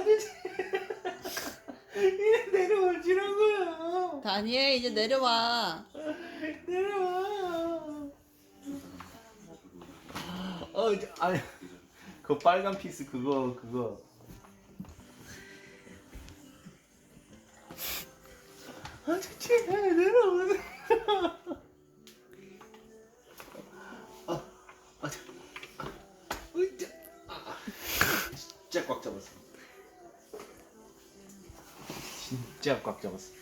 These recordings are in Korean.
아저씨 이제 내려오시라고 요 다니엘 이제 내려와. 내려와. 어 저, 아니 그 빨간 피스 그거 그거. 아저씨 내려오세요 아, 저, 아, 아 으이, 어, 저, 아, 아, 진짜 꽉 잡았어. 진짜 꽉 잡았어.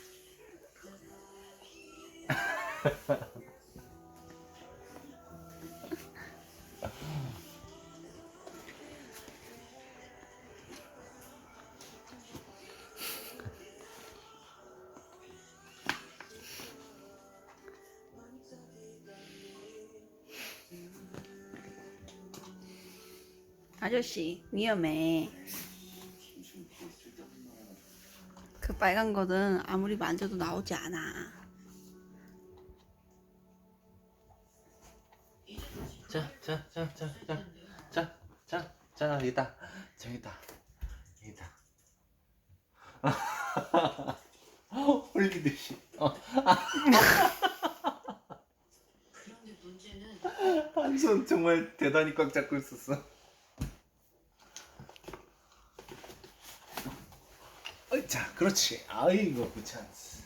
아저씨 위험해. 그 빨간 거는 아무리 만져도 나오지 않아. 자, 자, 자, 자, 자, 자, 자, 자, 여기다, 저기다, 여기다. 홀리듯이. 어. 그런데 문제는 한손 정말 대단히 꽉 잡고 있었어. 어이, 자, 그렇지. 아이고, 그 찬스.